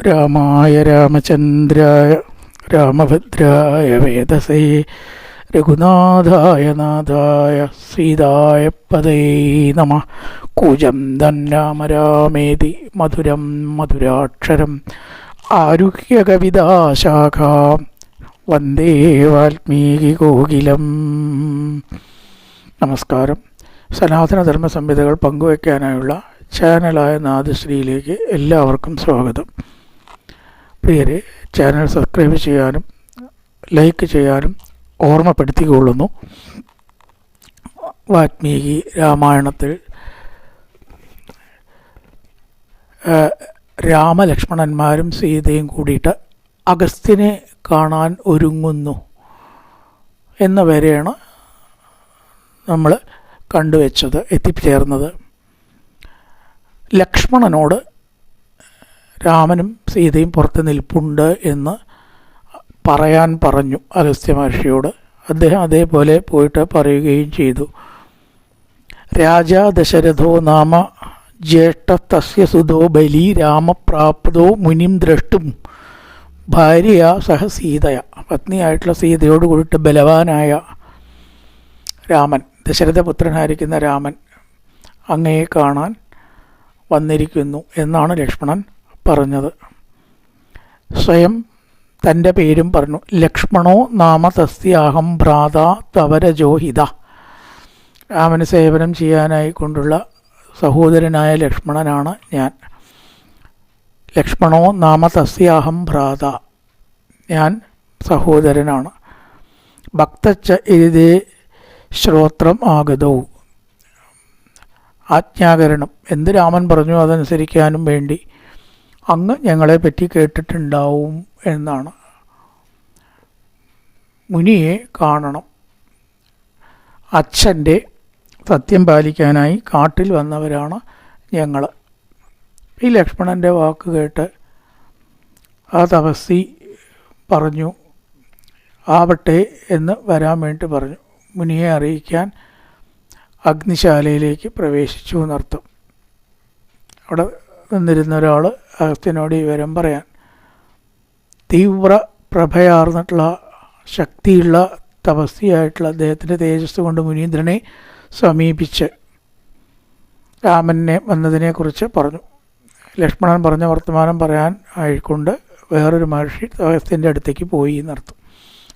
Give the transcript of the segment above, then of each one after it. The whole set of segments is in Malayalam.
രാമായ രാമചന്ദ്രായ രാമഭദ്രായ വേദസേ രഘുനാഥായ നാഥായ സീതായ പദേ നമ. കൂജം രാമ രാമേതി മധുരം മധുരാക്ഷരം ആരുഹ്യകവിതാശാഖാം വന്ദേ വാൽമീകി കോകിലം. നമസ്കാരം. സനാതനധർമ്മ സംഹിതകൾ പങ്കുവയ്ക്കാനായുള്ള ചാനലായ നാദശ്രീയിലേക്ക് എല്ലാവർക്കും സ്വാഗതം. പ്രിയരെ ചാനൽ സബ്സ്ക്രൈബ് ചെയ്യാനും ലൈക്ക് ചെയ്യാനും ഓർമ്മപ്പെടുത്തിക്കൊള്ളുന്നു. വാത്മീകി രാമായണത്തിൽ രാമലക്ഷ്മണന്മാരും സീതയും കൂടിയിട്ട് അഗസ്ത്യനെ കാണാൻ ഒരുങ്ങുന്നു എന്ന വരെയാണ് നമ്മൾ കണ്ടുവച്ചത് എത്തിച്ചേർന്നത്. ലക്ഷ്മണനോട് രാമനും സീതയും പുറത്ത് നിൽപ്പുണ്ട് എന്ന് പറയാൻ പറഞ്ഞു അഗസ്ത്യ മഹർഷിയോട്. അദ്ദേഹം അതേപോലെ പോയിട്ട് പറയുകയും ചെയ്തു. രാജാ ദശരഥോ നാമ ജ്യേഷ്ഠ തസ്യ സുതോ ബലി രാമപ്രാപ്തോ മുനിം ദ്രഷ്ടും. ഭാര്യ സഹ സീതയ. പത്നിയായിട്ടുള്ള സീതയോട് കൂടിയിട്ട് ബലവാനായ രാമൻ ദശരഥപുത്രനായിരിക്കുന്ന രാമൻ അങ്ങയെ കാണാൻ വന്നിരിക്കുന്നു എന്നാണ് ലക്ഷ്മണൻ പറഞ്ഞത്. സ്വയം തന്റെ പേരും പറഞ്ഞു. ലക്ഷ്മണോ നാമ തസ്യാഹം ഭ്രാത തവരജോഹിത രാമന് സേവനം ചെയ്യാനായി കൊണ്ടുള്ള സഹോദരനായ ലക്ഷ്മണനാണ് ഞാൻ. ലക്ഷ്മണോ നാമ തസ്യാഹം ഭ്രാത. ഞാൻ സഹോദരനാണ്. ഭക്തച്ച എഴുതേ ശ്രോത്രം ആഗതവും ആജ്ഞാകരണം. എന്ത് രാമൻ പറഞ്ഞു അതനുസരിക്കാനും വേണ്ടി അങ്ങ് ഞങ്ങളെ പറ്റി കേട്ടിട്ടുണ്ടാവും എന്നാണ്. മുനിയെ കാണണം. അച്ഛന്റെ സത്യം പാലിക്കാനായി കാട്ടിൽ വന്നവരാണ് ഞങ്ങൾ ഈ ലക്ഷ്മണന്റെ വാക്ക് കേട്ട് ആ തപസ്സി പറഞ്ഞു ആവട്ടെ എന്ന് വരാൻ വേണ്ടി പറഞ്ഞു. മുനിയെ അറിയിക്കാൻ അഗ്നിശാലയിലേക്ക് പ്രവേശിച്ചു എന്നർത്ഥം. അവിടെ നിന്നിരുന്ന ഒരാൾ അഗസ്ത്യനോട് ഈ വിവരം പറയാൻ. തീവ്ര പ്രഭയാർന്നിട്ടുള്ള ശക്തിയുള്ള തപസ്തിയായിട്ടുള്ള അദ്ദേഹത്തിന്റെ തേജസ് കൊണ്ട് മുനീന്ദ്രനെ സമീപിച്ച് രാമനെ വന്നതിനെക്കുറിച്ച് പറഞ്ഞു. ലക്ഷ്മണൻ പറഞ്ഞ വർത്തമാനം പറയാൻ ആയിക്കൊണ്ട് വേറൊരു മഹർഷി അഗസ്ത്യന്റെ അടുത്തേക്ക് പോയി എന്നർത്ഥം.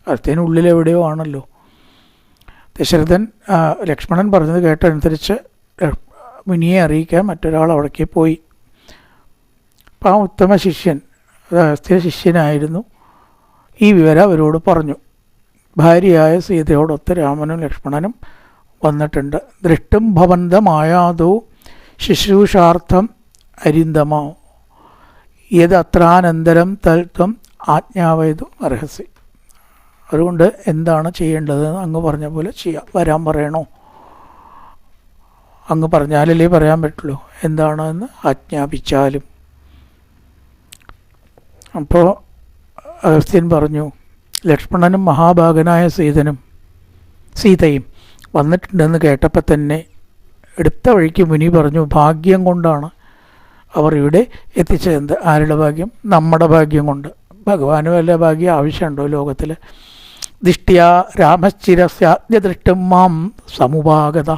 അഗസ്ത്യൻ ഉള്ളിലെവിടെയോ ആണല്ലോ. ദശരഥൻ ലക്ഷ്മണൻ പറഞ്ഞത് കേട്ടനുസരിച്ച് മുനിയെ അറിയിക്കാൻ മറ്റൊരാൾ അവിടേക്ക് പോയി. അപ്പം ആ ഉത്തമ ശിഷ്യൻ സ്ഥിര ശിഷ്യനായിരുന്നു. ഈ വിവരം അവരോട് പറഞ്ഞു. ഭാര്യയായ സീതയോടൊത്ത് രാമനും ലക്ഷ്മണനും വന്നിട്ടുണ്ട്. ദൃഷ്ടും ഭവന്തമായാതോ ശുശ്രൂഷാർത്ഥം അരിന്തമോ? യദത്രാനന്തരം തൽത്വം ആജ്ഞാവേതു അർഹസി. അതുകൊണ്ട് എന്താണ് ചെയ്യേണ്ടത് അങ്ങ് പറഞ്ഞ പോലെ ചെയ്യാം. വരാൻ പറയണോ? അങ്ങ് പറഞ്ഞാലല്ലേ പറയാൻ പറ്റുള്ളൂ. എന്താണെന്ന് ആജ്ഞാപിച്ചാലും. അപ്പോൾ അഗസ്ത്യൻ പറഞ്ഞു ലക്ഷ്മണനും മഹാഭാഗനായ സീതനും സീതയും വന്നിട്ടുണ്ടെന്ന് കേട്ടപ്പോൾ തന്നെ എടുത്ത വഴിക്ക് മുനി പറഞ്ഞു ഭാഗ്യം കൊണ്ടാണ് അവർ ഇവിടെ എത്തിച്ചത്. ആരുടെ ഭാഗ്യം? നമ്മുടെ ഭാഗ്യം കൊണ്ട്. ഭഗവാന് വല്ല ഭാഗ്യം ആവശ്യമുണ്ടോ ലോകത്തിൽ ദിഷ്ടിയ രാമശ്ചിരസ്യാദ്യദൃഷ്ടം മാം സമുപാഗത.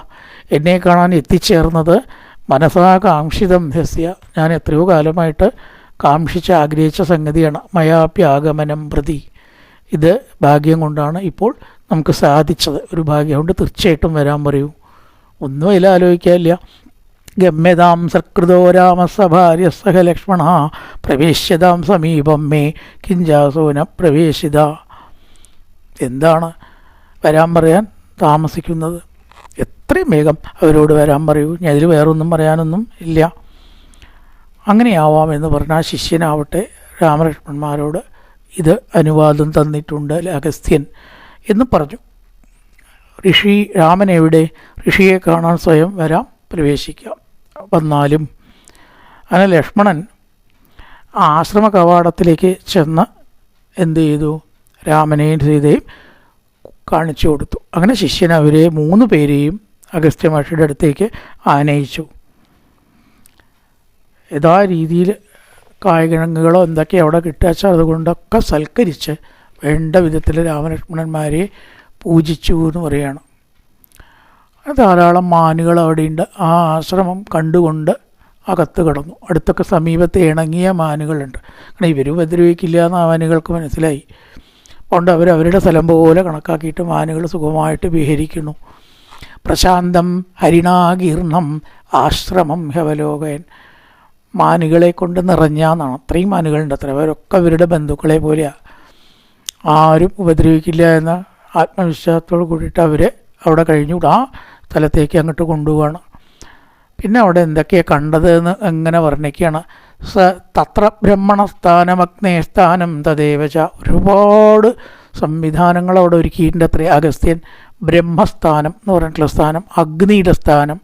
എന്നെ കാണാൻ എത്തിച്ചേർന്നത് മനസ്സാകാംക്ഷിതം ഹസ്യ ഞാൻ എത്രയോ കാലമായിട്ട് കാംക്ഷിച്ച് ആഗ്രഹിച്ച സംഗതിയാണ് മയാപ്യാഗമനം പ്രതി. ഇത് ഭാഗ്യം കൊണ്ടാണ് ഇപ്പോൾ നമുക്ക് സാധിച്ചത്. ഒരു ഭാഗ്യം കൊണ്ട് തീർച്ചയായിട്ടും വരാൻ പറയൂ. ഒന്നും അതിൽ ആലോചിക്കാനില്ല. ഗമ്യതാം സകൃതോ രാമസ ഭാര്യ സഹ ലക്ഷ്മണ പ്രവേശ്യതാം സമീപം മേ കിഞ്ചാസോന പ്രവേശിത. എന്താണ് വരാൻ പറയാൻ താമസിക്കുന്നത്? എത്രയും വേഗം അവരോട് വരാൻ പറയൂ. ഞാൻ വേറൊന്നും പറയാനൊന്നും ഇല്ല. അങ്ങനെയാവാം എന്ന് പറഞ്ഞാൽ ശിഷ്യനാവട്ടെ രാമലക്ഷ്മണന്മാരോട് ഇത് അനുവാദം തന്നിട്ടുണ്ട് അഗസ്ത്യൻ എന്ന് പറഞ്ഞു. ഋഷി രാമൻ എവിടെ? ഋഷിയെ കാണാൻ സ്വയം വരാം പ്രവേശിക്കാം. വന്നാലും അങ്ങനെ ലക്ഷ്മണൻ ആശ്രമ കവാടത്തിലേക്ക് ചെന്ന് എന്ത് ചെയ്തു? രാമനെയും സീതയും കാണിച്ചു കൊടുത്തു. അങ്ങനെ ശിഷ്യൻ അവരെ മൂന്ന് പേരെയും അഗസ്ത്യ മഹർഷിയുടെ അടുത്തേക്ക് ആനയിച്ചു. യഥാ രീതിയിൽ കായ്കിഴങ്ങുകളോ എന്തൊക്കെ അവിടെ കിട്ടുക അതുകൊണ്ടൊക്കെ സൽക്കരിച്ച് വേണ്ട വിധത്തിൽ രാമലക്ഷ്മണന്മാരെ പൂജിച്ചു എന്ന് പറയുകയാണ്. ധാരാളം മാനുകൾ അവിടെയുണ്ട്. ആ ആശ്രമം കണ്ടുകൊണ്ട് അകത്ത് കിടന്നു. അടുത്തൊക്കെ സമീപത്തെ ഇണങ്ങിയ മാനുകളുണ്ട്. കാരണം ഇവർ ഉപദ്രവിക്കില്ല എന്ന് മാനുകൾക്ക് മനസ്സിലായി. അതുകൊണ്ട് അവർ അവരുടെ സ്ഥലം പോലെ കണക്കാക്കിയിട്ട് മാനുകൾ സുഖമായിട്ട് വിഹരിക്കുന്നു. പ്രശാന്തം ഹരിണാകീർണം ആശ്രമം ഹവലോകയൻ. മാനുകളെ കൊണ്ട് നിറഞ്ഞാന്നാണ് അത്രയും മാനുകളുണ്ട്. അത്ര അവരൊക്കെ അവരുടെ ബന്ധുക്കളെ പോലെയാണ് ആരും ഉപദ്രവിക്കില്ല എന്ന ആത്മവിശ്വാസത്തോട് കൂടിയിട്ട് അവരെ അവിടെ കഴിഞ്ഞു ആ സ്ഥലത്തേക്ക് അങ്ങോട്ട് കൊണ്ടുപോവാണ്. പിന്നെ അവിടെ എന്തൊക്കെയാണ് കണ്ടത് എന്ന് എങ്ങനെ വർണിക്കുകയാണ്. സ തത്ര ബ്രഹ്മണസ്ഥാനം അഗ്നേസ്ഥാനം തദേവച ഒരുപാട് സംവിധാനങ്ങൾ അവിടെ ഒരുക്കിയിട്ടുണ്ട് അത്രേ. അഗസ്ത്യൻ ബ്രഹ്മസ്ഥാനം എന്ന് പറഞ്ഞിട്ടുള്ള സ്ഥാനം അഗ്നിയുടെ സ്ഥാനം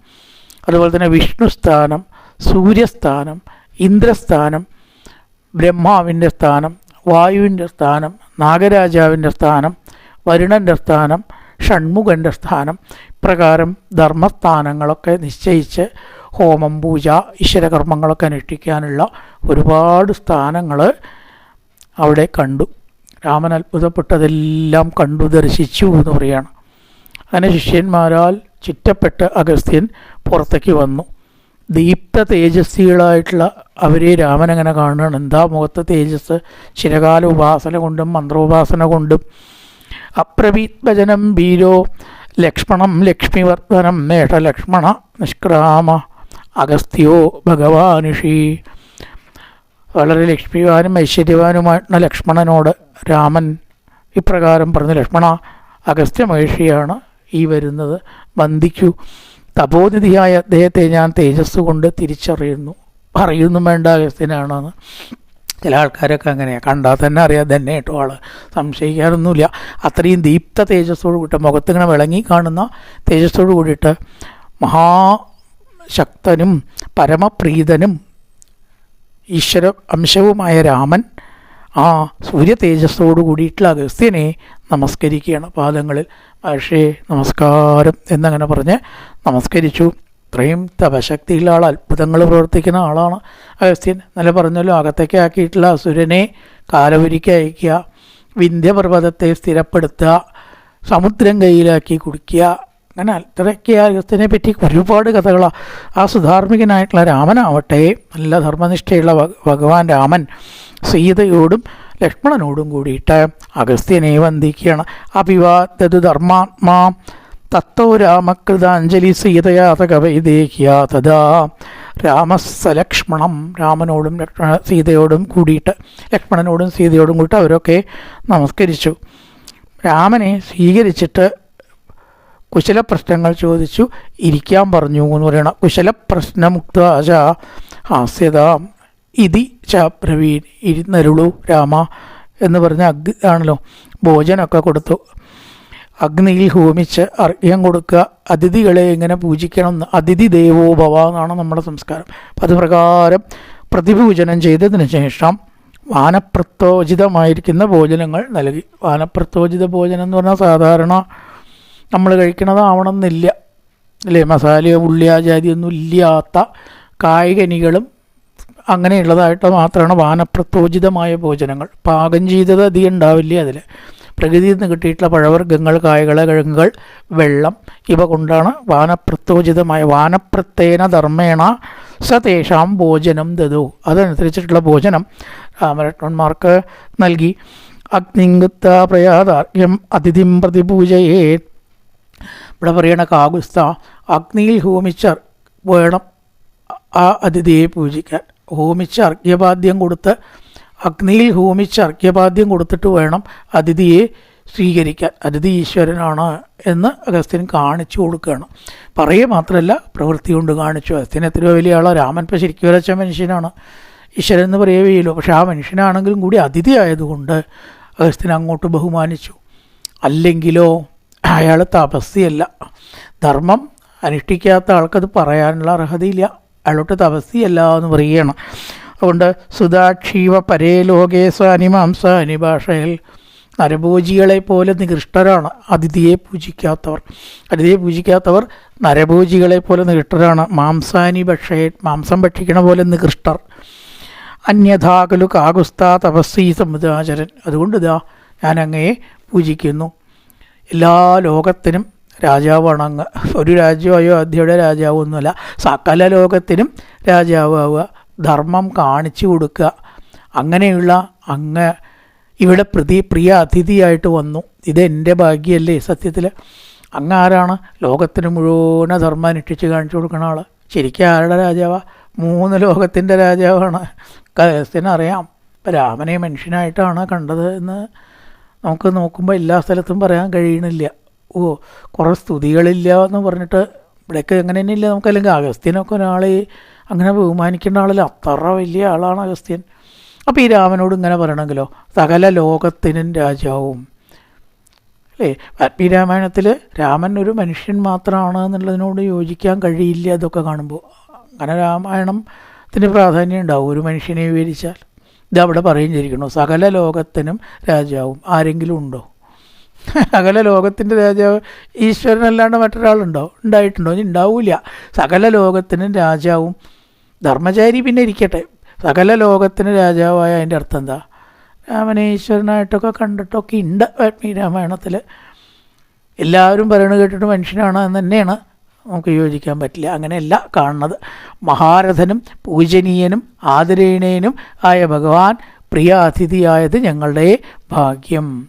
അതുപോലെ തന്നെ വിഷ്ണുസ്ഥാനം സൂര്യസ്ഥാനം ഇന്ദ്രസ്ഥാനം ബ്രഹ്മാവിന്റെ സ്ഥാനം വായുവിന്റെ സ്ഥാനം നാഗരാജാവിന്റെ സ്ഥാനം വരുണന്റെ സ്ഥാനം ഷൺമുഖന്റെ സ്ഥാനം ഇപ്രകാരം ധർമ്മസ്ഥാനങ്ങളൊക്കെ നിശ്ചയിച്ച് ഹോമം പൂജ ഈശ്വരകർമ്മങ്ങളൊക്കെ അനുഷ്ഠിക്കാനുള്ള ഒരുപാട് സ്ഥാനങ്ങൾ അവിടെ കണ്ടു. രാമൻ അത്ഭുതപ്പെട്ടതെല്ലാം കണ്ടു ദർശിച്ചു എന്ന് പറയുകയാണ് അങ്ങനെ ശിഷ്യന്മാരാൽ ചുറ്റപ്പെട്ട് അഗസ്ത്യൻ പുറത്തേക്ക് വന്നു. ദീപ്ത തേജസ്വികളായിട്ടുള്ള അവരെ രാമൻ അങ്ങനെ കാണുകയാണ്. എന്താ മുഖത്ത് തേജസ് ചിരകാല ഉപാസന കൊണ്ടും മന്ത്രോപാസന കൊണ്ടും. അപ്രവീത്വജനം വീരോ ലക്ഷ്മണം ലക്ഷ്മിവർദ്ധനം മേഷലക്ഷ്മണ നിഷ്ക്രാമ അഗസ്ത്യോ ഭഗവാനുഷി. വളരെ ലക്ഷ്മിവാനും ഐശ്വര്യവാനുമായിട്ടുള്ള ലക്ഷ്മണനോട് രാമൻ ഇപ്രകാരം പറഞ്ഞു ലക്ഷ്മണ അഗസ്ത്യ മഹർഷിയാണ് ഈ വരുന്നത്. വന്ദിക്കൂ. തപോനിധിയായ അദ്ദേഹത്തെ ഞാൻ തേജസ് കൊണ്ട് തിരിച്ചറിയുന്നു. അറിയുന്നു വേണ്ട അഗസ്ത്യനാണെന്ന് ചില ആൾക്കാരൊക്കെ അങ്ങനെയാണ് കണ്ടാൽ തന്നെ അറിയാം തന്നെ കേട്ടോ ആൾ സംശയിക്കാറൊന്നുമില്ല അത്രയും ദീപ്ത തേജസ്സോട് കൂടിയിട്ട് മുഖത്തിങ്ങനെ വിളങ്ങി കാണുന്ന തേജസ്സോട് കൂടിയിട്ട് മഹാശക്തനും പരമപ്രീതനും ഈശ്വര അംശവുമായ രാമൻ ആ സൂര്യ തേജസ്സോട് കൂടിയിട്ടുള്ള അഗസ്ത്യനെ നമസ്കരിക്കുകയാണ് പാദങ്ങളിൽ. മഹർഷി നമസ്കാരം എന്നങ്ങനെ പറഞ്ഞ് നമസ്കരിച്ചു. ഇത്രയും തപശക്തിയുള്ള ആൾ അത്ഭുതങ്ങൾ പ്രവർത്തിക്കുന്ന ആളാണ് അഗസ്ത്യൻ. നല്ല പറഞ്ഞല്ലോ അകത്തേക്ക് ആക്കിയിട്ടുള്ള അസുരനെ കാലവരിക്ക് അയക്കുക വിന്ധ്യപർവതത്തെ സ്ഥിരപ്പെടുത്തുക സമുദ്രം കയ്യിലാക്കി കുടിക്കുക. അങ്ങനെ അത്രയ്ക്ക് അഗസ്ത്യനെ പറ്റി ഒരുപാട് കഥകളാണ് ആ സുധാർമികനായിട്ടുള്ള രാമനാവട്ടെ നല്ല ധർമ്മനിഷ്ഠയുള്ള ഭഗവാൻ രാമൻ സീതയോടും ലക്ഷ്മണനോടും കൂടിയിട്ട് അഗസ്ത്യനെ വന്ദിക്കുകയാണ്. അഭിവാദതു ധർമാത്മാ തത്തോ രാമകൃതാഞ്ജലി സീതയാതക വൈദേഹ്യ തഥാ. രാമസലക്ഷ്മണം രാമനോടും ലക്ഷ്മണ സീതയോടും കൂടിയിട്ട് ലക്ഷ്മണനോടും സീതയോടും കൂടിയിട്ട് അവരൊക്കെ നമസ്കരിച്ചു. രാമനെ സ്വീകരിച്ചിട്ട് കുശല പ്രശ്നങ്ങൾ ചോദിച്ചു. ഇരിക്കാൻ പറഞ്ഞു എന്ന് പറയണം. കുശല പ്രശ്നമുക്ത ച ഹാസ്യത. ഇതി ച പ്രവീൺ ഇരുന്നരുളു രാമ എന്ന് പറഞ്ഞ അഗ് ആണല്ലോ. ഭോജനമൊക്കെ കൊടുത്തു. അഗ്നിയിൽ ഹോമിച്ച് അർഘ്യം കൊടുക്കുക. അതിഥികളെ എങ്ങനെ പൂജിക്കണം? എന്ന് അതിഥി ദേവോഭവ എന്നാണ് നമ്മുടെ സംസ്കാരം. അപ്പം അത് പ്രകാരം പ്രതിപൂജനം ചെയ്തതിന് ശേഷം വാനപ്രത്തോചിതമായിരിക്കുന്ന ഭോജനങ്ങൾ നൽകി. വാനപ്രത്തോചിത ഭോജനം എന്ന് പറഞ്ഞാൽ സാധാരണ നമ്മൾ കഴിക്കണതാവണമെന്നില്ല. അല്ലേ? മസാലയോ ഉള്ളിയാജാതിയൊന്നും ഇല്ലാത്ത കായ്കനികളും അങ്ങനെയുള്ളതായിട്ട് മാത്രമാണ് വാനപ്രത്തോചിതമായ ഭോജനങ്ങൾ. പാകം ചെയ്തത് അധികം ഉണ്ടാവില്ല അതിൽ പ്രകൃതിയിൽ നിന്ന് കിട്ടിയിട്ടുള്ള പഴവർഗങ്ങൾ കായകൾ കിഴങ്ങുകൾ വെള്ളം ഇവ കൊണ്ടാണ് വാനപ്രത്തോചിതമായ വാനപ്രത്തേന ധർമ്മേണ സതേഷാം ഭോജനം ദതു അതനുസരിച്ചിട്ടുള്ള ഭോജനം രാമരത്നന്മാർക്ക് നൽകി. അഗ്നിങ്കുത്ത പ്രയാതാർഗ്യം അതിഥിം പ്രതിപൂജയേ ഇവിടെ പറയണ കാകുസ്ത അഗ്നിയിൽ ഹോമിച്ചർ വേണം ആ അതിഥിയെ പൂജിക്കാൻ. ഹോമിച്ച് അർഘ്യപാദ്യം കൊടുത്ത് അഗ്നിയിൽ ഹോമിച്ച് അർഘ്യപാദ്യം കൊടുത്തിട്ട് വേണം അതിഥിയെ സ്വീകരിക്കാൻ. അതിഥി ഈശ്വരനാണ് എന്ന് അഗസ്ത്യൻ കാണിച്ചു കൊടുക്കുകയാണ്. പറയുക മാത്രമല്ല പ്രവൃത്തി കൊണ്ട് കാണിച്ചു. അഗസ്ത്യൻ എത്രയോ വലിയ ആളോ. രാമൻ ഇപ്പോൾ ശരിക്കും വരച്ച മനുഷ്യനാണ്. ഈശ്വരൻ എന്ന് പറയുകയില്ലോ പക്ഷെ ആ മനുഷ്യനാണെങ്കിലും കൂടി അതിഥി ആയതുകൊണ്ട് അഗസ്ത്യൻ അങ്ങോട്ട് ബഹുമാനിച്ചു. അല്ലെങ്കിലോ അയാൾ തപസ്സിയല്ല ധർമ്മം അനുഷ്ഠിക്കാത്ത ആൾക്കത് പറയാനുള്ള അർഹതയില്ല. അയാളോട്ട് തപസ്സിയല്ല എന്ന് പറയണം. അതുകൊണ്ട് സുധാക്ഷീവ പരേ ലോകേ സ്വാനിമാംസ അനുഭാഷയിൽ നരഭോജികളെ പോലെ നികൃഷ്ടരാണ് അതിഥിയെ പൂജിക്കാത്തവർ. അതിഥിയെ പൂജിക്കാത്തവർ നരഭോജികളെ പോലെ നികൃഷ്ടരാണ്. മാംസാനി ഭക്ഷേ മാംസം ഭക്ഷിക്കണ പോലെ നികൃഷ്ടർ. അന്യഥാകലു കാകുസ്ത തപസ്സി സമുദാചരൻ. അതുകൊണ്ട് ഇതാ ഞാൻ അങ്ങയെ പൂജിക്കുന്നു. എല്ലാ ലോകത്തിനും രാജാവാണ് അങ്ങ് ഒരു രാജ്യം അയോധ്യയുടെ രാജാവൊന്നുമല്ല. സകല ലോകത്തിനും രാജാവാവുക ധർമ്മം കാണിച്ചു കൊടുക്കുക. അങ്ങനെയുള്ള അങ്ങ് ഇവിടെ പ്രതി പ്രിയ അതിഥിയായിട്ട് വന്നു. ഇത് എന്റെ ഭാഗ്യമല്ലേ സത്യത്തിൽ. അങ്ങ് ആരാണ്? ലോകത്തിന് മുഴുവൻ ധർമ്മം അനുഷ്ഠിച്ച് കാണിച്ചു കൊടുക്കുന്ന ആൾ ശരിക്കും ആരുടെ രാജാവാ? മൂന്ന് ലോകത്തിന്റെ രാജാവാണ്. കഥസ്ഥനറിയാം ഇപ്പം രാമനെ മനുഷ്യനായിട്ടാണ് കണ്ടത് എന്ന് നമുക്ക് നോക്കുമ്പോൾ എല്ലാ സ്ഥലത്തും പറയാൻ കഴിയണില്ല. ഓ കുറേ സ്തുതികളില്ല എന്ന് പറഞ്ഞിട്ട് ഇവിടെയൊക്കെ അങ്ങനെ തന്നെ ഇല്ല നമുക്കല്ലെങ്കിൽ അഗസ്ത്യനൊക്കെ ഒരാളെ അങ്ങനെ ബഹുമാനിക്കേണ്ട ആളല്ല. അത്ര വലിയ ആളാണ് അഗസ്ത്യൻ. അപ്പോൾ ഈ രാമനോട് ഇങ്ങനെ പറയണമെങ്കിലോ? സകല ലോകത്തിനും രാജാവും. അല്ലേ? വാൽമീകി രാമായണത്തിൽ രാമൻ ഒരു മനുഷ്യൻ മാത്രമാണ് എന്നുള്ളതിനോട് യോജിക്കാൻ കഴിയില്ല ഇതൊക്കെ കാണുമ്പോൾ. അങ്ങനെ രാമായണത്തിന് പ്രാധാന്യം ഉണ്ടാവും ഒരു മനുഷ്യനെ വിവരിച്ചാൽ. ഇത് അവിടെ ചെയ്തിരിക്കണു സകല ലോകത്തിനും രാജാവും. ആരെങ്കിലും ഉണ്ടോ? സകല ലോകത്തിന്റെ രാജാവ് ഈശ്വരനല്ലാണ്ട് മറ്റൊരാളുണ്ടോ? ഉണ്ടായിട്ടുണ്ടോ? ഇനി ഉണ്ടാവില്ല. സകല ലോകത്തിനും രാജാവും ധർമ്മചാരി പിന്നെ ഇരിക്കട്ടെ. സകല ലോകത്തിന് രാജാവായ അതിന്റെ അർത്ഥം എന്താ? രാമനെ ഈശ്വരനായിട്ടൊക്കെ കണ്ടിട്ടൊക്കെ ഉണ്ട് വാൽമീകി രാമായണത്തിൽ എല്ലാവരും പറയണത് കേട്ടിട്ട് മനുഷ്യനാണ് എന്ന് തന്നെയാണ് നമുക്ക് യോജിക്കാൻ പറ്റില്ല. അങ്ങനെയല്ല കാണുന്നത്. മഹാരഥനും പൂജനീയനും ആദരണീയനും ആയ ഭഗവാൻ പ്രിയ അതിഥിയായത് ഞങ്ങളുടെ ഭാഗ്യം.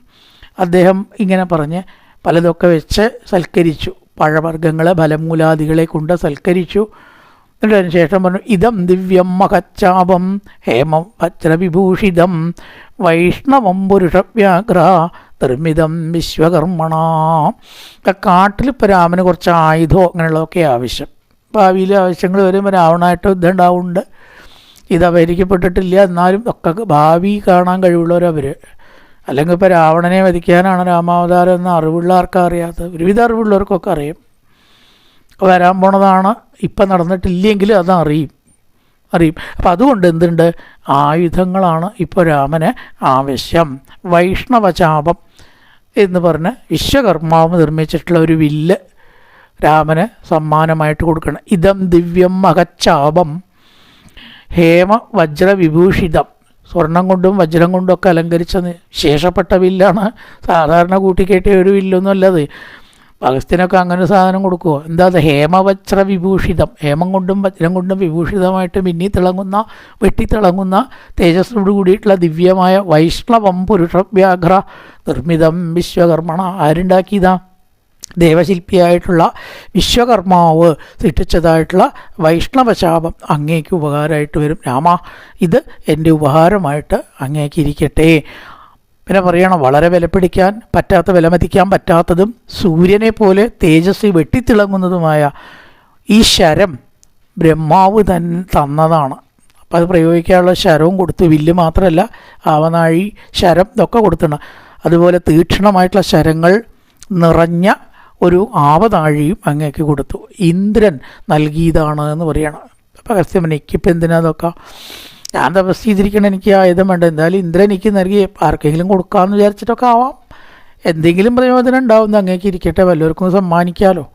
അദ്ദേഹം ഇങ്ങനെ പറഞ്ഞ് പലതൊക്കെ വെച്ച് സൽക്കരിച്ചു. പഴവർഗങ്ങളെ ഫലമൂലാദികളെ കൊണ്ട് സൽക്കരിച്ചു. എന്നിട്ട് അതിന് ശേഷം പറഞ്ഞു ഇതം ദിവ്യം മഹച്ചാപം ഹേമം വജ്രവിഭൂഷിതം വൈഷ്ണവം പുരുഷവ്യാഗ്ര നിർമ്മിതം വിശ്വകർമ്മണ. കാട്ടിൽ ഇപ്പോൾ രാമന് കുറച്ച് ആയുധമോ അങ്ങനെയുള്ളതൊക്കെ ആവശ്യം. ഭാവിയിൽ ആവശ്യങ്ങൾ വരുമ്പോൾ രാവണായിട്ട് യുദ്ധം ഉണ്ടാവുന്നുണ്ട്. ഇത് അപഹരിക്കപ്പെട്ടിട്ടില്ല. എന്നാലും ഒക്കെ ഭാവി കാണാൻ കഴിവുള്ളവരവർ അല്ലെങ്കിൽ ഇപ്പോൾ രാവണനെ വധിക്കാനാണ് രാമാവതാരം എന്ന അറിവുള്ള ആർക്കാ അറിയാത്തത്? ഒരുവിധ അറിവുള്ളവർക്കൊക്കെ അറിയും. വരാൻ പോണതാണ് ഇപ്പം നടന്നിട്ടില്ലെങ്കിൽ അത് അറിയും അറിയും. അപ്പം അതുകൊണ്ട് എന്തുണ്ട്? ആയുധങ്ങളാണ് ഇപ്പോൾ രാമന് ആവശ്യം. വൈഷ്ണവചാപം എന്ന് പറഞ്ഞ് വിശ്വകർമാവ് നിർമ്മിച്ചിട്ടുള്ള ഒരു വില്ല് രാമന് സമ്മാനമായിട്ട് കൊടുക്കണം. ഇതം ദിവ്യം മഹച്ചാപം ഹേമ വജ്രവിഭൂഷിതം. സ്വർണം കൊണ്ടും വജ്രം കൊണ്ടും ഒക്കെ അലങ്കരിച്ച ശേഷപ്പെട്ട വില്ലാണ് സാധാരണ കൂട്ടിക്കേട്ടിയ ഒരു വില്ലൊന്നും അല്ലത് അഗസ്ത്യനൊക്കെ അങ്ങനെ സാധനം കൊടുക്കുമോ എന്താ അത്? ഹേമവജ്ര വിഭൂഷിതം. ഹേമം കൊണ്ടും വജ്രം കൊണ്ടും വിഭൂഷിതമായിട്ട് മിന്നി തിളങ്ങുന്ന വെട്ടി തിളങ്ങുന്ന തേജസ്സോട് കൂടിയിട്ടുള്ള ദിവ്യമായ വൈഷ്ണവം പുരുഷവ്യാഘ്ര നിർമ്മിതം വിശ്വകർമ്മണ. ആരുണ്ടാക്കിയതാ? ദേവശില്പിയായിട്ടുള്ള വിശ്വകർമാവ് സൃഷ്ടിച്ചതായിട്ടുള്ള വൈഷ്ണവശാപം അങ്ങേക്ക് ഉപകാരമായിട്ട് വരും. രാമ ഇത് എന്റെ ഉപഹാരമായിട്ട് അങ്ങേക്ക് ഇരിക്കട്ടെ. പിന്നെ പറയണം വളരെ വിലപിടിക്കാൻ പറ്റാത്ത വിലമതിക്കാൻ പറ്റാത്തതും സൂര്യനെ പോലെ തേജസ് വെട്ടിത്തിളങ്ങുന്നതുമായ ഈ ശരം ബ്രഹ്മാവ് തന്നെ തന്നതാണ്. അപ്പം അത് പ്രയോഗിക്കാനുള്ള ശരവും കൊടുത്തു വില്ല് മാത്രമല്ല ആവനാഴി ശരം ഇതൊക്കെ കൊടുത്തിട്ടുണ്ട് അതുപോലെ തീക്ഷണമായിട്ടുള്ള ശരങ്ങൾ നിറഞ്ഞ ഒരു ആവതാഴിയും അങ്ങേക്ക് കൊടുത്തു. ഇന്ദ്രൻ നൽകിയതാണ് എന്ന് പറയണം. അപ്പം കസ്തമൻ എനിക്കിപ്പോൾ എന്തിനാ അതൊക്കെ ഞാൻ തപസ് ചെയ്തിരിക്കണം എനിക്ക് ആയുധം വേണ്ട. എന്തായാലും ഇന്ദ്രൻ എനിക്ക് നൽകി. ആർക്കെങ്കിലും കൊടുക്കാമെന്ന് വിചാരിച്ചിട്ടൊക്കെ ആവാം. എന്തെങ്കിലും പ്രയോജനം ഉണ്ടാവുന്ന അങ്ങേക്ക് ഇരിക്കട്ടെ. വല്ലവർക്കും സമ്മാനിക്കാമല്ലോ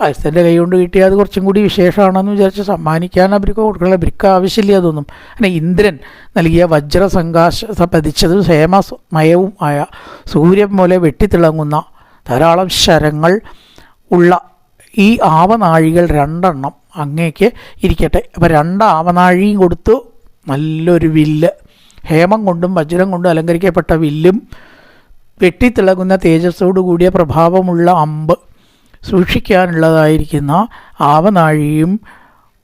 അയസ്തന്റെ കൈ കൊണ്ട് കിട്ടിയാൽ അത് കുറച്ചും കൂടി വിശേഷമാണെന്ന് വിചാരിച്ച് സമ്മാനിക്കാൻ അവർക്ക് കൊടുക്കണം അവർക്ക് ആവശ്യമില്ല അതൊന്നും. അങ്ങനെ ഇന്ദ്രൻ നൽകിയ വജ്രസങ്കാശ പതിച്ചതും സേമമയവും ആയ സൂര്യൻ പോലെ വെട്ടിത്തിളങ്ങുന്ന ധാരാളം ശരങ്ങൾ ഉള്ള ഈ ആവനാഴികൾ രണ്ടെണ്ണം അങ്ങേക്ക് ഇരിക്കട്ടെ. അപ്പോൾ രണ്ട് ആവനാഴിയും കൊടുത്തു നല്ലൊരു വില്ല് ഹേമം കൊണ്ടും വജ്രം കൊണ്ടും അലങ്കരിക്കപ്പെട്ട വില്ലും വെട്ടിത്തിളകുന്ന തേജസ്സോടു കൂടിയ പ്രഭാവമുള്ള അമ്പ് സൂക്ഷിക്കാനുള്ളതായിരിക്കുന്ന ആവനാഴിയും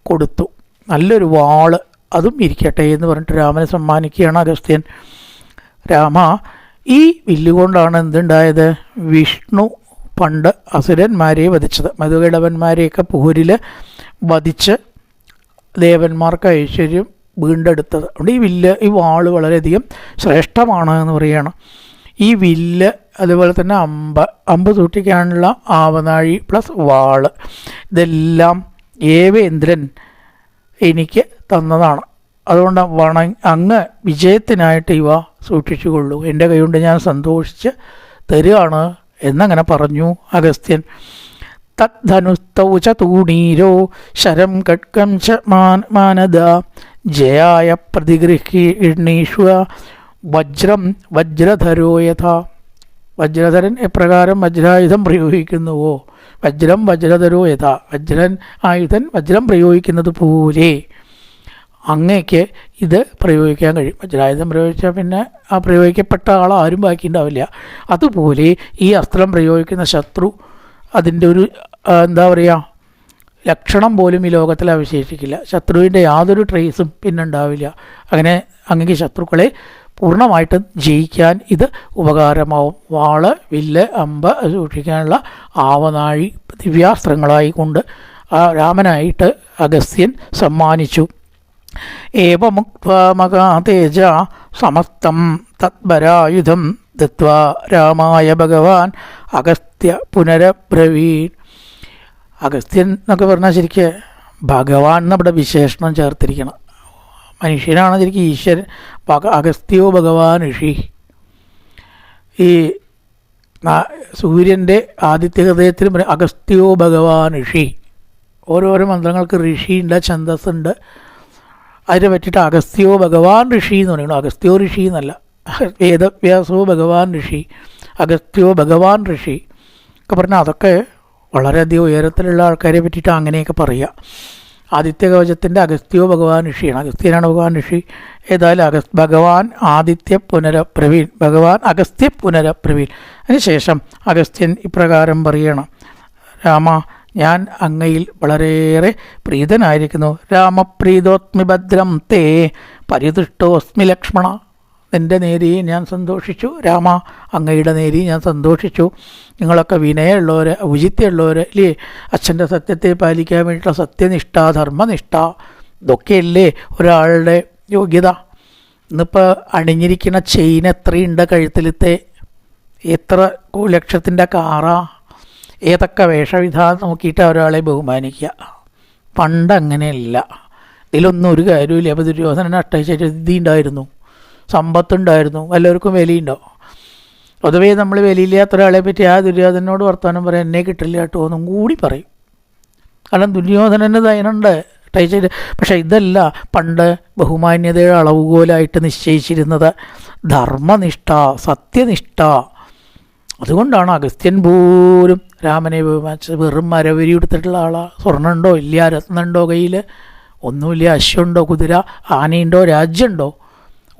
കൊടുത്തു. നല്ലൊരു വാൾ അതും ഇരിക്കട്ടെ എന്ന് പറഞ്ഞിട്ട് രാമനെ സമ്മാനിക്കുകയാണ് അഗസ്ത്യൻ. രാമ ഈ വില്ലുകൊണ്ടാണ് എന്തുണ്ടായത്? വിഷ്ണു പണ്ട് അസുരന്മാരെ വധിച്ചത്. മധുകിടവന്മാരെയൊക്കെ പോരിൽ വധിച്ച് ദേവന്മാർക്ക് ഐശ്വര്യം വീണ്ടെടുത്തത്. അതുകൊണ്ട് ഈ വില്ല് ഈ വാൾ വളരെയധികം ശ്രേഷ്ഠമാണ് എന്ന് പറയുകയാണ്. ഈ വില്ല് അതുപോലെ തന്നെ അമ്പ് അമ്പ് സൂക്ഷിക്കാനുള്ള ആവനാഴി പ്ലസ് വാൾ ഇതെല്ലാം ഏവേന്ദ്രൻ എനിക്ക് തന്നതാണ്. അതുകൊണ്ട് വണ അങ്ങ് വിജയത്തിനായിട്ട് ഇവ സൂക്ഷിച്ചുകൊള്ളൂ. എന്റെ കൈകൊണ്ട് ഞാൻ സന്തോഷിച്ച് തരികയാണ് എന്നങ്ങനെ പറഞ്ഞു അഗസ്ത്യൻ. തദ്ധനുസ്തൗ തൂണീരോ ശരം കട്കം ച മാൻ മാനദ ജയായ പ്രതിഗൃഹീണീഷു വജ്രം വജ്രധരോ യഥ. വജ്രധരൻ എപ്രകാരം വജ്രായുധം പ്രയോഗിക്കുന്നുവോ? വജ്രം വജ്രധരോ യഥ. വജ്രൻ ആയുധൻ വജ്രം പ്രയോഗിക്കുന്നത് പോലെ. അങ്ങേക്ക് ഇത് പ്രയോഗിക്കാൻ കഴിയും. വജ്രായുധം പ്രയോഗിച്ചാൽ പിന്നെ ആ പ്രയോഗിക്കപ്പെട്ട ആൾ ആരും ബാക്കി ഉണ്ടാവില്ല അതുപോലെ ഈ അസ്ത്രം പ്രയോഗിക്കുന്ന ശത്രു അതിന്റെ ഒരു എന്താ പറയുക ലക്ഷണം പോലും ഈ ലോകത്തിൽ അവശേഷിക്കില്ല. ശത്രുവിന്റെ യാതൊരു ട്രേസും പിന്നെ ഉണ്ടാവില്ല. അങ്ങനെ അങ്ങേക്ക് ശത്രുക്കളെ പൂർണമായിട്ടും ജയിക്കാൻ ഇത് ഉപകാരമാവും. വാൾ വില്ല് അമ്പ സൂക്ഷിക്കാനുള്ള ആവനാഴി ദിവ്യാസ്ത്രങ്ങളായി കൊണ്ട് രാമനായിട്ട് അഗസ്ത്യൻ സമ്മാനിച്ചു. ഏവമുക്വാമകാതേജ സമസ്തം തത്പരായുധം ദത്വാ രാമായ ഭഗവാൻ അഗസ്ത്യ പുനരബ്രവീൻ. അഗസ്ത്യൻ എന്നൊക്കെ പറഞ്ഞാൽ ശരിക്ക് ഭഗവാൻ നമ്മുടെ വിശേഷണം ചേർത്തിരിക്കണം. മനുഷ്യനാണ് ശരിക്കും ഈശ്വരൻ അഗസ്ത്യോ ഭഗവാൻ ഋഷി. ഈ സൂര്യന്റെ ആദിത്യ ഹൃദയത്തിൽ അഗസ്ത്യോ ഭഗവാൻ ഋഷി. ഓരോരോ മന്ത്രങ്ങൾക്ക് ഋഷിയുണ്ട് ഛന്ദസ്സുണ്ട് അതിനെ പറ്റിയിട്ട് അഗസ്ത്യോ ഭഗവാൻ ഋഷി എന്ന് പറയുന്നു. അഗസ്ത്യോ ഋഷി എന്നല്ല. വേദവ്യാസോ ഭഗവാൻ ഋഷി അഗസ്ത്യോ ഭഗവാൻ ഋഷി ഒക്കെ പറഞ്ഞാൽ അതൊക്കെ വളരെയധികം ഉയരത്തിലുള്ള ആൾക്കാരെ പറ്റിയിട്ട് അങ്ങനെയൊക്കെ പറയുക. ആദിത്യ കവചത്തിന്റെ അഗസ്ത്യോ ഭഗവാൻ ഋഷിയാണ്. അഗസ്ത്യനാണ് ഭഗവാൻ ഋഷി. ഏതായാലും അഗസ് ഭഗവാൻ ആദിത്യ പുനരപ്രവീൺ ഭഗവാൻ അഗസ്ത്യ പുനരപ്രവീൺ അതിനുശേഷം അഗസ്ത്യൻ ഇപ്രകാരം പറയണം. രാമ ഞാൻ അങ്ങയിൽ വളരെയേറെ പ്രീതനായിരിക്കുന്നു. രാമപ്രീതോസ്മി ഭദ്രം തേ പരിതുഷ്ടോസ്മി ലക്ഷ്മണ. നിന്റെ നേരി ഞാൻ സന്തോഷിച്ചു. രാമ അങ്ങയുടെ നേരി ഞാൻ സന്തോഷിച്ചു. നിങ്ങളൊക്കെ വിനയമുള്ളവർ ഔചിത്യമുള്ളവർ അല്ലേ? അച്ഛന്റെ സത്യത്തെ പാലിക്കാൻ വേണ്ടിയിട്ടുള്ള സത്യനിഷ്ഠ ധർമ്മനിഷ്ഠ ഇതൊക്കെയല്ലേ ഒരാളുടെ യോഗ്യത. ഇന്നിപ്പോൾ അണിഞ്ഞിരിക്കുന്ന ചെയിൻ എത്രയുണ്ട് കഴുത്തിലത്തെ? എത്ര ലക്ഷത്തിന്റെ കാറാ? ഏതൊക്കെ വേഷവിധാനം നോക്കിയിട്ട് ഒരാളെ ബഹുമാനിക്കുക. പണ്ട് അങ്ങനെയല്ല ഇതിലൊന്നും ഒരു കാര്യമില്ല അപ്പോൾ ദുര്യോധന അട്ടചരിതി ഉണ്ടായിരുന്നു സമ്പത്തുണ്ടായിരുന്നു. എല്ലാവർക്കും വിലയുണ്ടോ? പൊതുവേ നമ്മൾ വിലയില്ലാത്ത ഒരാളെ പറ്റി ആ ദുര്യോധനോട് വർത്തമാനം പറയാൻ എന്നെ കിട്ടില്ല കേട്ടോ എന്നും കൂടി പറയും. കാരണം ദുര്യോധനന് ദയനുണ്ട് ടൈച്ചർ പക്ഷേ ഇതല്ല. പണ്ട് ബഹുമാന്യതയുടെ അളവുകോലായിട്ട് നിശ്ചയിച്ചിരുന്നത് ധർമ്മനിഷ്ഠ സത്യനിഷ്ഠ. അതുകൊണ്ടാണ് അഗസ്ത്യൻ പോലും രാമനെ ബഹുമാനിച്ചത് വെറും മരവരി എടുത്തിട്ടുള്ള ആളാണ് സ്വർണമുണ്ടോ? ഇല്ല. രത്നമുണ്ടോ? കയ്യിൽ ഒന്നുമില്ല. അശ്വമുണ്ടോ? കുതിര? ആനയുണ്ടോ? രാജ്യമുണ്ടോ?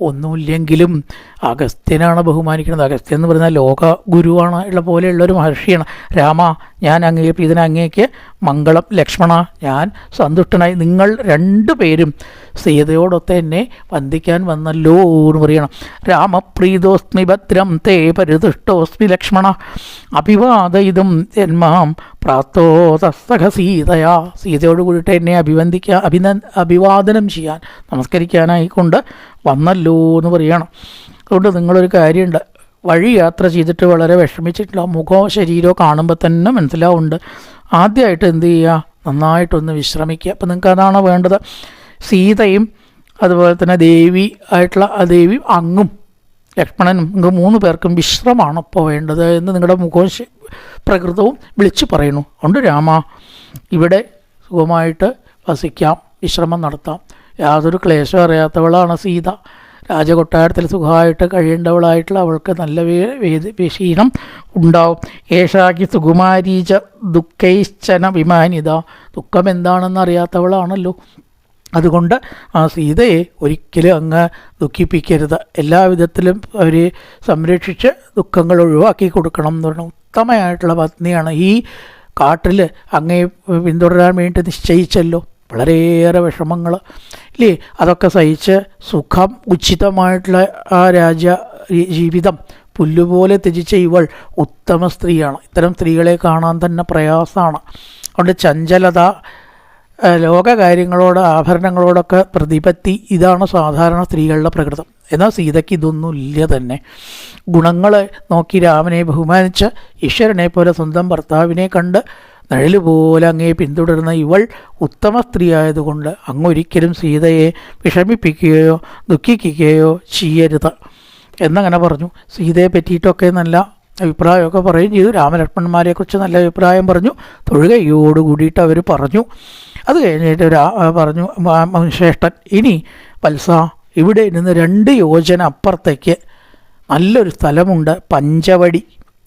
ഒന്നുമില്ലെങ്കിലും അഗസ്ത്യനാണ് ബഹുമാനിക്കുന്നത്. അഗസ്ത്യൻ എന്ന് പറയുന്ന ലോക ഗുരുവാണ് ഉള്ള പോലെയുള്ള ഒരു മഹർഷിയാണ്. രാമ ഞാൻ അങ്ങേ ഇതിന് അങ്ങേക്ക് മംഗളം ലക്ഷ്മണ ഞാൻ സന്തുഷ്ടനായി. നിങ്ങൾ രണ്ടു പേരും സീതയോടൊത്ത് എന്നെ വന്ദിക്കാൻ വന്നല്ലോ എന്ന് പറയണം. രാമപ്രീതോസ്മി ഭദ്രം തേ പരിതുഷ്ടോസ്മി ലക്ഷ്മണ. അഭിവാദയിതും ജന്മാം പ്രാത്തോതസ്തക സീതയാ. സീതയോട് കൂടിയിട്ട് എന്നെ അഭിവന്ദിക്കാൻ അഭിന അഭിവാദനം ചെയ്യാൻ നമസ്കരിക്കാനായിക്കൊണ്ട് വന്നല്ലോ എന്ന് പറയണം. അതുകൊണ്ട് നിങ്ങളൊരു കാര്യമുണ്ട്. വഴി യാത്ര ചെയ്തിട്ട് വളരെ വിഷമിച്ചിട്ടില്ല. മുഖമോ ശരീരമോ കാണുമ്പോൾ തന്നെ മനസ്സിലാവുന്നുണ്ട്. ആദ്യമായിട്ട് എന്ത് ചെയ്യുക നന്നായിട്ടൊന്ന് വിശ്രമിക്കുക അപ്പം നിങ്ങൾക്ക് അതാണ് വേണ്ടത്? സീതയും അതുപോലെ തന്നെ ദേവി ആയിട്ടുള്ള ആ ദേവി അങ്ങും ലക്ഷ്മണനും നിങ്ങൾക്ക് മൂന്ന് പേർക്കും വിശ്രമാണ് ഇപ്പോൾ വേണ്ടത് എന്ന് നിങ്ങളുടെ മുഖവും ശ- പ്രകൃതവും വിളിച്ചു പറയുന്നു. അതുകൊണ്ട് രാമ ഇവിടെ സുഖമായിട്ട് വസിക്കാം വിശ്രമം നടത്താം. യാതൊരു ക്ലേശം അറിയാത്തവളാണ് സീത. രാജകൊട്ടാരത്തിൽ സുഖമായിട്ട് കഴിയേണ്ടവളായിട്ടുള്ള അവൾക്ക് നല്ല വേ- ക്ഷീണം ഉണ്ടാവും. ഏഷാക്കി സുകുമാരീച ദുഃഖൈശ്ചന വിമാനിത. ദുഃഖം എന്താണെന്ന് അറിയാത്തവളാണല്ലോ. അതുകൊണ്ട് ആ സീതയെ ഒരിക്കലും അങ്ങ് ദുഃഖിപ്പിക്കരുത്. എല്ലാ വിധത്തിലും അവർ സംരക്ഷിച്ച് ദുഃഖങ്ങൾ ഒഴിവാക്കി കൊടുക്കണം എന്ന് പറഞ്ഞ. ഉത്തമമായിട്ടുള്ള പത്നിയാണ്. ഈ കാട്ടിൽ അങ്ങേ പിന്തുടരാൻ വേണ്ടി നിശ്ചയിച്ചല്ലോ. വളരെയേറെ വിഷമങ്ങൾ ഇല്ലേ? അതൊക്കെ സഹിച്ച് സുഖം ഉചിതമായിട്ടുള്ള ആ രാജ ജീവിതം പുല്ലുപോലെ ത്യജിച്ച ഇവൾ ഉത്തമ സ്ത്രീയാണ്. ഇത്തരം സ്ത്രീകളെ കാണാൻ തന്നെ പ്രയാസമാണ്. അതുകൊണ്ട് ചഞ്ചലത ലോകകാര്യങ്ങളോട് ആഭരണങ്ങളോടൊക്കെ പ്രതിപത്തി ഇതാണ് സാധാരണ സ്ത്രീകളുടെ പ്രകൃതം. എന്നാൽ സീതയ്ക്ക് ഇതൊന്നും ഇല്ല തന്നെ. ഗുണങ്ങളെ നോക്കി രാമനെ ബഹുമാനിച്ച് ഈശ്വരനെ പോലെ സ്വന്തം ഭർത്താവിനെ കണ്ട് നഴൽ പോലെ അങ്ങേ പിന്തുടരുന്ന ഇവൾ ഉത്തമ സ്ത്രീ ആയതുകൊണ്ട് അങ്ങൊരിക്കലും സീതയെ വിഷമിപ്പിക്കുകയോ ദുഃഖിക്കുകയോ ചെയ്യരുത്. എന്നങ്ങനെ പറഞ്ഞു. സീതയെ പറ്റിയിട്ടൊക്കെ നല്ല അഭിപ്രായമൊക്കെ പറയുകയും ചെയ്തു. രാമലക്ഷ്മണന്മാരെക്കുറിച്ച് നല്ല അഭിപ്രായം പറഞ്ഞു. തൊഴുകയോട് കൂടിയിട്ട് അവർ പറഞ്ഞു. അത് കഴിഞ്ഞിട്ട് പറഞ്ഞു ശ്രേഷ്ഠൻ ഇനി പൽസ ഇവിടെ നിന്ന് രണ്ട് യോജന അപ്പുറത്തേക്ക് നല്ലൊരു സ്ഥലമുണ്ട് പഞ്ചവടി.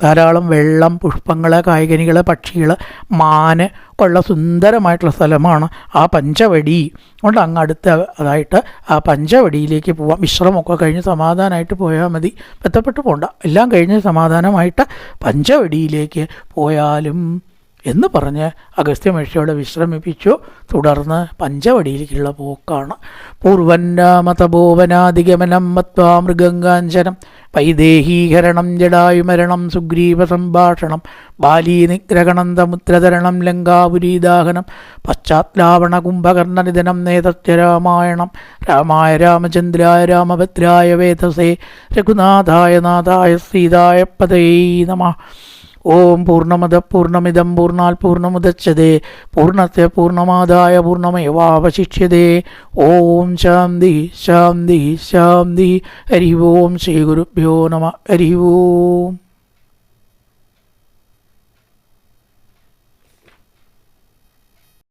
ധാരാളം വെള്ളം പുഷ്പങ്ങൾ കായ്കനികൾ പക്ഷികൾ മാന് ഉള്ള സുന്ദരമായിട്ടുള്ള സ്ഥലമാണ് ആ പഞ്ചവടി. അതുകൊണ്ട് അങ്ങ് അടുത്ത് അതായിട്ട് ആ പഞ്ചവടിയിലേക്ക് പോവാം. വിശ്രമമൊക്കെ കഴിഞ്ഞ് സമാധാനമായിട്ട് പോയാൽ മതി. ബന്ധപ്പെട്ട് പോകണ്ട എല്ലാം കഴിഞ്ഞ് സമാധാനമായിട്ട് പഞ്ചവടിയിലേക്ക് പോയാലും എന്ന് പറഞ്ഞ് അഗസ്ത്യ മഹർഷിയോടെ വിശ്രമിപ്പിച്ചു. തുടർന്ന് പഞ്ചവടിയിലേക്കുള്ള പോക്കാണ്. പൂർവന്നാമതപോവനാദിഗമനം മത്വാ മൃഗങ്കാഞ്ചനം വൈദേഹീകരണം ജടായുമരണം സുഗ്രീവ സംഭാഷണം. ബാലീ നിഗ്രഹണന്തമുദ്രതരണം ലങ്കാപുരീദാഹനം പശ്ചാത്ലാവണ കുംഭകർണനിധനം നേതസ്യ രാമായണം. രാമായ രാമചന്ദ്രായ രാമഭദ്രായ വേദസേ. രഘുനാഥായ നാഥായ സീതായ പതേ നമ. ഓം പൂർണമത പൂർണമിതം പൂർണാൽ പൂർണമുദച്ഛതേ പൂർണത്തെ പൂർണമാദായ പൂർണമേവാവശിഷ്യതേ ഓം ശാന്തി ശാന്തി ശാന്തി. ഹരി ഓം ശ്രീ ഗുരുഭ്യോ നമ ഹരി ഓം.